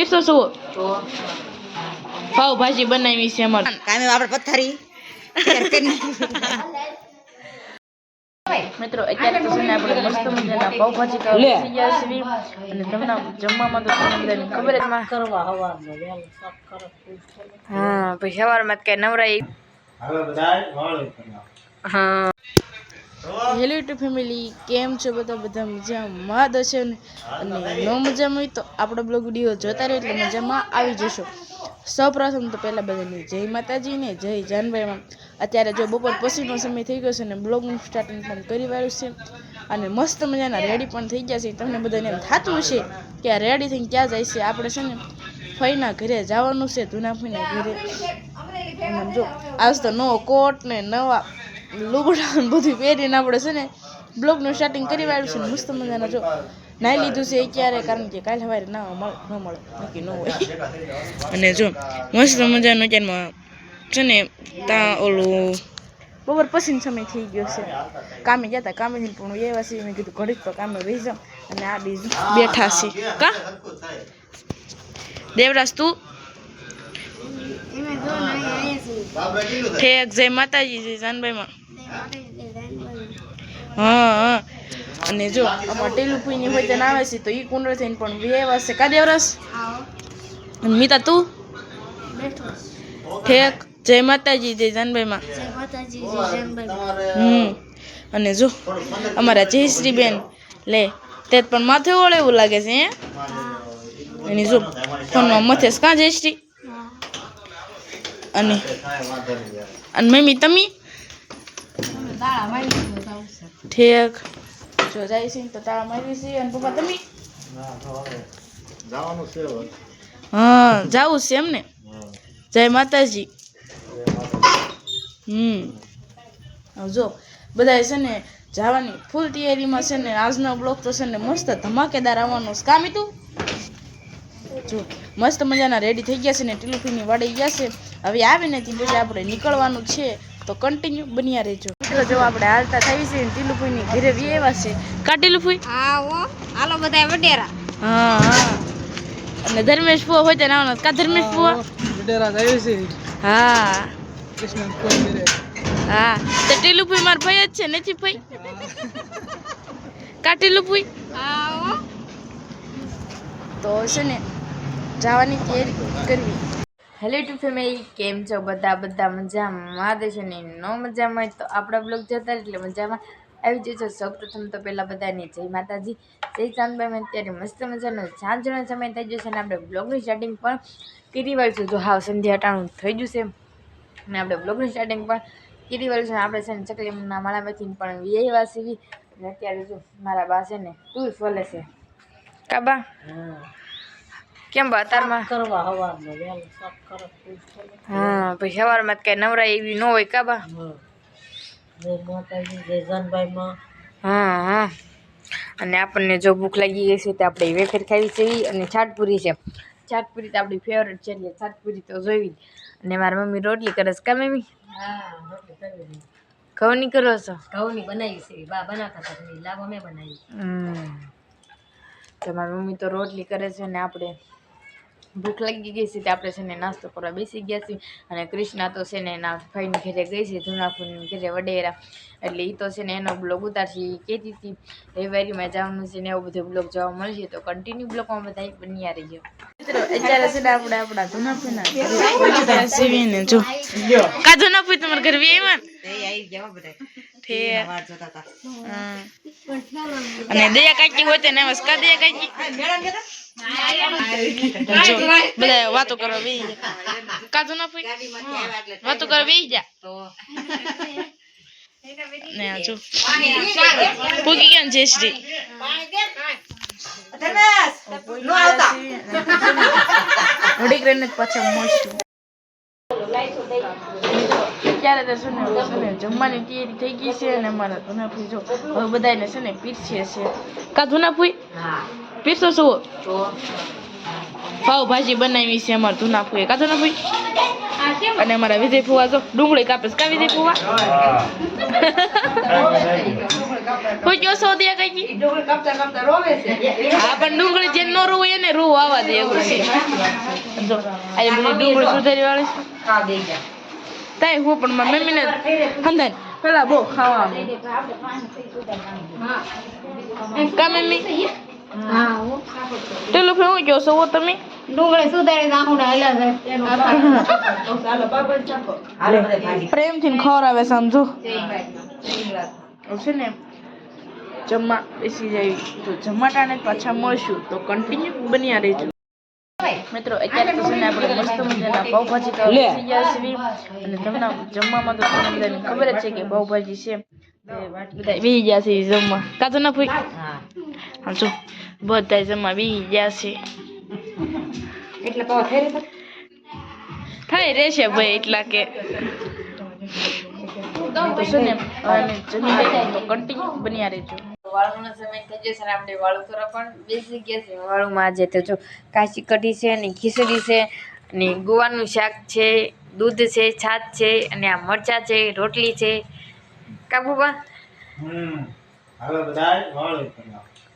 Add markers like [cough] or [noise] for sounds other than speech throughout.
પીરસો શું પાવ ભાજી બનાવી છે અમારે. કામે આપણે પથ્થરી મિત્રો અત્યારે તો આપણે મસ્ત મજાના પાવભાજી ખાવા બેસી ગયા છીએ. અને તમને જમવામાં તો તમને બધાને ખબર જ માં હા પછી સવારમાં કઈ નવરાઈ. હા. હેલો યુટ્યુબ ફેમિલી કેમ છો બધા? બધા મજામાં? દર્શન અને ન મજામાં હોય તો આપણો બ્લોગ વીડિયો જોતા રહે એટલે મજામાં આવી જશો. સૌપ્રથમ તો પહેલાં બધાને જય માતાજી ને જય જાનભાઈમાં અત્યારે જો બપોર પછીનો સમય થઈ ગયો છે અને બ્લોગનું સ્ટાર્ટિંગ પણ કરી વાળું છે. અને મસ્ત મજાના રેડી પણ થઈ ગયા છે. તમને બધાને એમ થતું હશે કે આ રેડી થઈને ક્યાં જાય છે? આપણે છે ને ફઈના ઘરે જવાનું છે ધૂના ફઈના ઘરે. જો આજ તો નવો કોટ ને નવા લુગડા બધું પહેરીને આપણે છે ને બ્લોગનું સ્ટાર્ટિંગ કરી વાળ્યું છે ને મસ્ત મજાના જો. નાઈ લીધું છે એ ક્યારે? કારણ કે કાલે સવારે ના મળે ન મળે નક્કી ન હોય. અને જો મસ્ત મજાનો અત્યારમાં છે ને ત્યાં ઓલું બપોર પછી સમય થઈ ગયો છે. કામે ગયા હતા નહીં પણ એવા છે મેં કીધું ઘડીક તો કામે રહી જાઉં અને આ બીજું બેઠા છે કા? દેવરાજ તું? ઠેક જય માતાજી જય જાનભાઈમાં. હા હા અને જો આમાં ટેલું પૂઈની હોય તેને આવે છે તો એ કુંડળ થઈને પણ બે છે. કા દેવરાસ અને મીતા તું? ઠેક. જય માતાજી જય જાનભાઈમાં. હમ. અને જો અમારા જયશ્રી બેન લે તે પણ માથે ઓળે એવું લાગે છે હે? એની જો ફોનમાં મથેસ કાં જયશ્રી? અને અને મમ્મી તમે? ઠીક. જો જાય છે તો તાળા મારી છે અને પપ્પા, તમે? હા, જાવું છે એમને જય માતાજી. હમ. જો બધા છે ને જવાની ફૂલ તૈયારીમાં છે ને આજનો બ્લોક તો છે ને મસ્ત ધમાકેદાર આવવાનો કામ તું જો, મસ્ત મજાના રેડી થઈ ગયા છે ને ટીલુફીની વાડી ગયા છે. હવે આવીને ત્યાં આપણે નીકળવાનું છે. તો કન્ટિન્યુ બન્યા રહેજો. મિત્રો જો આપણે હાલતા થઈ છે ને ટીલુફીની ઘરે વ્યવા છે. કા ઓ હાલો બધા વડેરા. હા હા. અને ધર્મેશ ફુવા હોય ત્યાં આવવાનો કા ધર્મેશ ફુવા? હા. હા. તો ટીલુફી માર ભાઈ જ છે નથી ભાઈ? કા ઓ તો છે ને જવાની તૈયારી કરવી. હેલો ટુ ફેમિલી કેમ છો? બધા બધા મજામાં. દેશો ને ન મજામાં તો આપણા બ્લોગ જતા એટલે મજામાં આવી જજો. સૌપ્રથમ તો પહેલાં બધાને જય માતાજી. જય ચાંદબાઈ. અત્યારે મસ્ત મજાનો સાંજનો સમય થઈ જશે ને આપણે બ્લોગની સ્ટાર્ટિંગ પણ કરી વાળશું. જો હાવ સંધ્યા અટાણું થઈ જશે અને આપણે બ્લોગની સ્ટાર્ટિંગ પણ કરી વાળશું. આપણે છે ને ચકલીના માળામાંથી પણ વીઆઈ સીવી અને અત્યારે જો મારા બા છે ને ટૂલ ફોલે છે. કાબા કેમ બા તારમાં? કરવા હવારમાં વેલ સાફ કરો હા પછી સવારમાં કઈ નવરાય એવી ન હોય કાબા જય માતાજી જય હા હા. અને આપણને જો ભૂખ લાગી ગઈ છે તો આપણે વેફર ખાવી છે અને છાટપુરી છે. છાટપુરી તો આપણી ફેવરેટ છે એટલે છાટપુરી તો જોઈ અને મારી મમ્મી રોટલી કરે છે કા મમ્મી? હા રોટલી કરવી ઘઉંની કરો છો? ઘઉંની બનાવી છે બા બનાવતા હતા લાવો મેં બનાવી. તો મારી મમ્મી તો રોટલી કરે છે ને આપણે ભૂખ લાગી ગઈ છે તો આપણે છે ને નાસ્તો કરવા બેસી ગયા છીએ. અને કૃષ્ણા તો છે ને એના ભાઈની ઘરે ગઈ છે જૂનાપુરની ઘરે વડેરા. એટલે એ તો છે ને એનો બ્લોગ ઉતારશે એ કહેતી હતી રવિવારીમાં જવાનું છે ને એવો બધો બ્લોગ જોવા મળશે તો કન્ટિન્યુ બ્લોગમાં બધા બન્યા રહીએ અત્યારે છે ને જૂનાપુર તમારા ઘરે બી આવ્યા? અને દયા કાકી હોય તેને કા દયા કાકી બધા વાતો કરવા બેસી કાધો ના ફઈ વાતો કરવા બેસી જા ને પૂકી ગયા પાછા મળશું. અત્યારે તો શું ને ને જમવાની તૈયારી થઈ ગઈ છે અને અમારા ધુનાફુઈ જો હવે બધાને છે ને પીરસીએ છે કા ધુનાફુઈ પીરસો શું પાવભાજી બનાવી છે અમારા ધુનાફુએ કા ધુનાફુઈ અને અમારા વિજય ફુવા જો, ડુંગળી કાપે છે. કા વિજય ફુવા કોઈ કયો સો દે કઈ છે હા, પણ ડુંગળી જે નો રૂ એને રૂ આવવા દે એવું છે. આજે બધી ડુંગળી સુધારી વાળી છે. તાય હું પણ મારી મમ્મીને હંધાય. પેલા બહુ ખાવાનું. કા મમ્મી? પેલું ફેર હું કહો છો તમે? ડુંગળી સુધારી નાખું પ્રેમથી ખવડાવે સમજો. છે ને જમવા બેસી જાય. તો જમાટાને પાછા મળશું. તો કન્ટિન્યુ બન્યા રહેજો. મિત્રો અત્યારે તો છે ને આપણે મસ્ત મજાના પાઉભાજી ખાવા ગયા છીએ. અને તમને જમવામાં તો તમને બધાને ખબર જ છે કે પાઉભાજી છે. તે બધા બેસી ગયા છે જમવા. કાતો ના ફૂઈ હા. જો બધા જમવા બેસી ગયા છે. એટલે પાવ થઈ રહેશે ભાઈ એટલા કે. તો છે ને હવે જમી લઈએ તો કન્ટિન્યુ બન્યા રહેજો. વાળુનો સમય થઈ જશે ને આપણે વાળું કરવા પણ બેસી ગયા છે. વાળુમાં આજે તો જો કાચી કઢી છે અને ખીચડી છે અને ગોવાનું શાક છે દૂધ છે છાશ છે અને આ મરચાં છે રોટલી છે. કાબુબા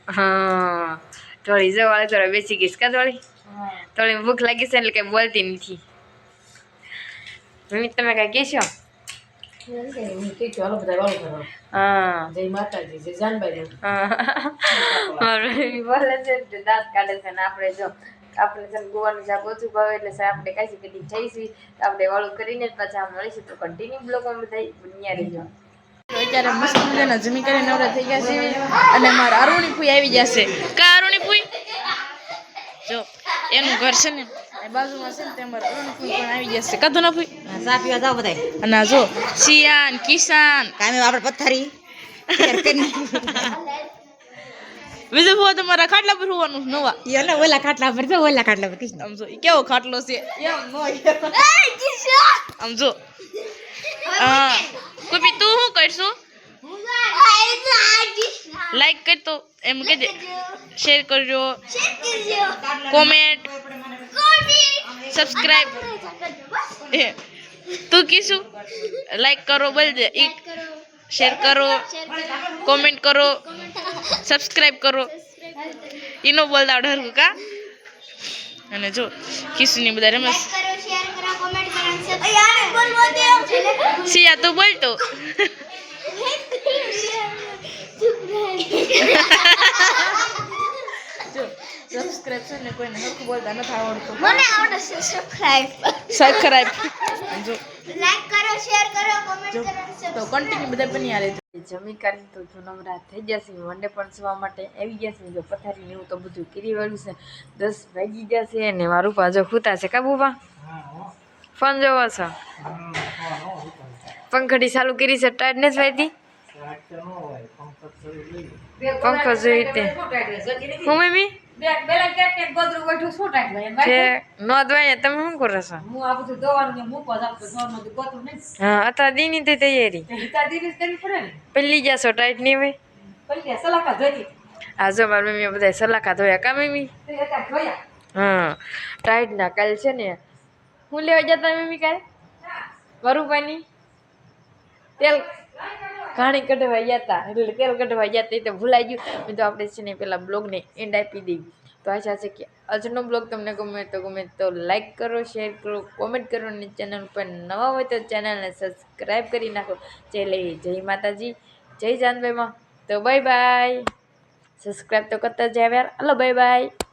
હા. થોડી જો વાળું કરવા બેસી ગઈશ કા થોડી થોડી ભૂખ લાગી છે એટલે કઈ બોલતી નથી. તમે કઈ કહેશો? આપણે જો આપણે છે ને ગોવાનું શાક ઓછું ભાવે એટલે છે આપણે કાશી કઢી જઈશું આપણે વાળું કરીને જ પાછા મળીશું. તો કન્ટિન્યુ બ્લોગમાં બધા બન્યા રહીજો. અત્યારે મસ્ત મજાના જમી નવરા થઈ ગયા છે અને મારા અરુણી ફૂઈ આવી છે. કા અરુણી ફૂઈ જો. એનું ઘર છે ને બાજુમાં છે ને તેમાં મારા પણ આવી જશે કાતો ના ફૂઈ ચા પીવા જાવ બધા અને જો સિયાન કિસાન. કામે આપણે પથ્થરી બીજું ફોન તમારા ખાટલા પર હોવાનું નવા? એને ઓલા ખાટલા પર છે ઓલા ખાટલા પર કૃષ્ણ આમ જો કેવો ખાટલો છે? આમ જો. કુપી તું શું કરશું? લાઈક કરતો એમ કે શેર કરજો. કોમેન્ટ સબસ્ક્રાઇબ [laughs] તું કીશું? લાઈક કરો બોલજે ઈ શેર કરો. કોમેન્ટ કરો. સબસ્ક્રાઇબ કરો. એનો બોલતા ડરવું કા? અને જો કિશુની બધા રમે સિયા તું બોલતો [laughs] જો સબસ્ક્રાઇબ છે ને કોઈને હરખું બોલતા નથી આવડતું મને આવડે છે સબસ્ક્રાઇબ સબસ્ક્રાઇબ જો. લાઈક કરો શેર કરો કોમેન્ટ કરો તો કન્ટિન્યુ બધા બની આવે જમી કરીને તો જુનમરા થઈ જશે વંડે પણ સુવા માટે આવી ગયા છે. જો પથારી એવું તો બધું કરી વાળું છે. દસ વાગી ગયા છે અને મારું પાછો ખૂતા છે. કાબુબા ફોન જોવો છો. પંખડી ચાલુ કરી છે. ટાઈટ નથી વાયતી પંખો જોઈ તે. હું મમ્મી? પેલા કેટ કેટ ગોદરું બેઠું શું ટાઈટ નો છો? હું જ જશો હોય મારી મમ્મીએ બધા સલાખા ધોયા કા મમ્મી? હા ટાઈટ ના કાલ છે ને હું લેવા જતા મમ્મી કાલ? વરુપાની તેલ ઘાણી કઢવા હતા એટલે તેલ કઢવા હતા એ તો ભૂલાઈ ગયું. તો આપણે છે ને પેલા બ્લોગને એન્ડ આપી દઈ. તો આશા છે કે આજનો બ્લોગ તમને ગમે તો ગમે તો લાઈક કરો શેર કરો કોમેન્ટ કરો અને ચેનલ પર નવા હોય તો ચેનલને સબસ્ક્રાઈબ કરી નાખો. ચેલે જય માતાજી, જય જાનભાઈમાં. તો બાય બાય સબસ્ક્રાઈબ તો કરતા જ યાર હલો બાય બાય